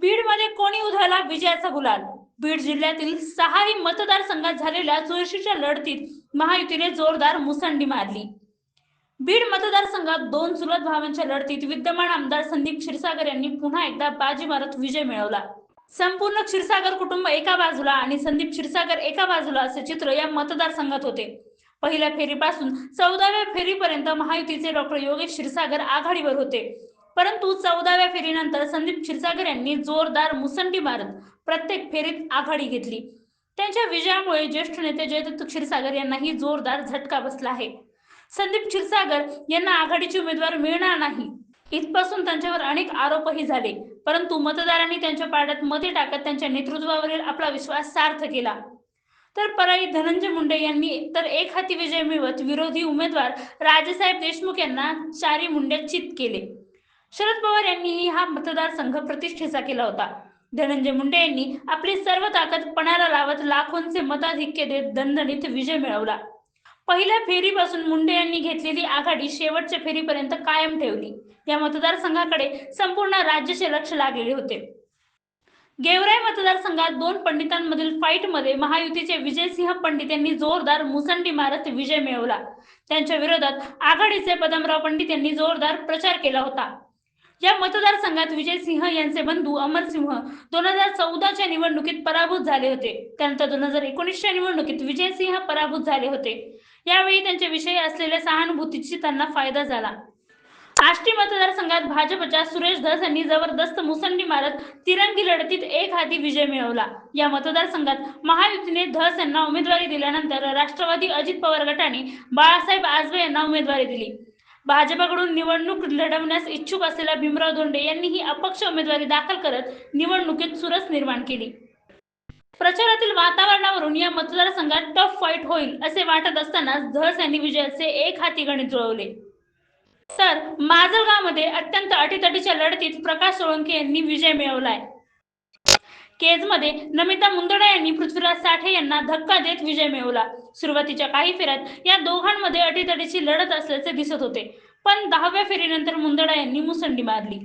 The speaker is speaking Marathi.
बीडमध्ये कोणी उधळला विजयाचा गुलाल? बीड जिल्ह्यातील सहाही मतदारसंघात झालेल्या चुरशीच्या लढतीत महायुतीने जोरदार मुसंडी मारली. बीड मतदारसंघात दोन चुलत भावांच्या लढतीत विद्यमान आमदार संदीप क्षीरसागर यांनी पुन्हा एकदा बाजी मारत विजय मिळवला. संपूर्ण क्षीरसागर कुटुंब एका बाजूला आणि संदीप क्षीरसागर एका बाजूला असे चित्र या मतदारसंघात होते. पहिल्या फेरीपासून चौदाव्या फेरीपर्यंत महायुतीचे डॉक्टर योगेश क्षीरसागर आघाडीवर होते. परंतु चौदाव्या फेरीनंतर संदीप क्षीरसागर यांनी जोरदार मुसंडी मारत प्रत्येक फेरीत आघाडी घेतली. त्यांच्या विजयामुळे ज्येष्ठ नेते जयदत्त क्षीरसागर यांनाही जोरदार झटका बसला आहे. संदीप क्षीरसागर यांना आघाडीचे उमेदवार मिळणार नाही. इथपासून त्यांच्यावर अनेक आरोपही झाले परंतु मतदारांनी त्यांच्या पाड्यात मते टाकत त्यांच्या नेतृत्वावरील आपला विश्वास सार्थ केला. तर पराई धनंजय मुंडे यांनी तर एक हाती विजय मिळवत विरोधी उमेदवार राजेसाहेब देशमुख यांना चारी मुंड्यात चित केले. शरद पवार यांनीही हा मतदारसंघ प्रतिष्ठेचा केला होता. धनंजय मुंडे यांनी आपली सर्व ताकद पणाला लावत लाखोंचे मताधिक्य देत दणदणीत विजय मिळवला. पहिल्या फेरीपासून मुंडे यांनी घेतलेली आघाडी शेवटच्या फेरीपर्यंत कायम ठेवली. या मतदारसंघाकडे संपूर्ण राज्याचे लक्ष लागलेले होते. गेवराई मतदारसंघात दोन पंडितांमधील फाईटमध्ये महायुतीचे विजयसिंह पंडित यांनी जोरदार मुसंडी मारत विजय मिळवला. त्यांच्या विरोधात आघाडीचे पदमराव पंडित यांनी जोरदार प्रचार केला होता. या मतदारसंघात विजयसिंह यांचे बंधू अमरसिंह दोन हजार चौदाच्या निवडणुकीत पराभूत झाले होते. त्यानंतर दोन हजार एकोणीसच्या निवडणुकीत विजयसिंह पराभूत झाले होते. यावेळी त्यांच्याविषयी असलेल्या सहानुभूतीची त्यांना फायदा झाला. आष्टी मतदारसंघात भाजपच्या सुरेश धस यांनी जबरदस्त मुसंडी मारत तिरंगी लढतीत एक हाती विजय मिळवला. या मतदारसंघात महायुतीने धस यांना उमेदवारी दिल्यानंतर राष्ट्रवादी अजित पवार गटाने बाळासाहेब आजबे यांना उमेदवारी दिली. भाजपकडून निवडणूक लढवण्यास इच्छुक असलेल्या भीमराव धोंडे यांनी ही अपक्ष उमेदवारी दाखल करत निवडणुकीत चुरस निर्माण केली. प्रचारातील वातावरणावरून या मतदारसंघात टफ फाईट होईल असे वाटत असतानाच धस यांनी विजयाचे एक हाती गणित जुळवले. तर माजलगावमध्ये अत्यंत अटीतटीच्या लढतीत प्रकाश सोळंके यांनी विजय मिळवलाय. केजमध्ये नमिता मुंदडा यांनी पृथ्वीराज साठे यांना धक्का देत विजय मिळवला. सुरुवातीच्या काही फेऱ्यात या दोघांमध्ये अटीतटीची लढत असल्याचे दिसत होते. पण दहाव्या फेरीनंतर मुंदडा यांनी मुसंडी मारली.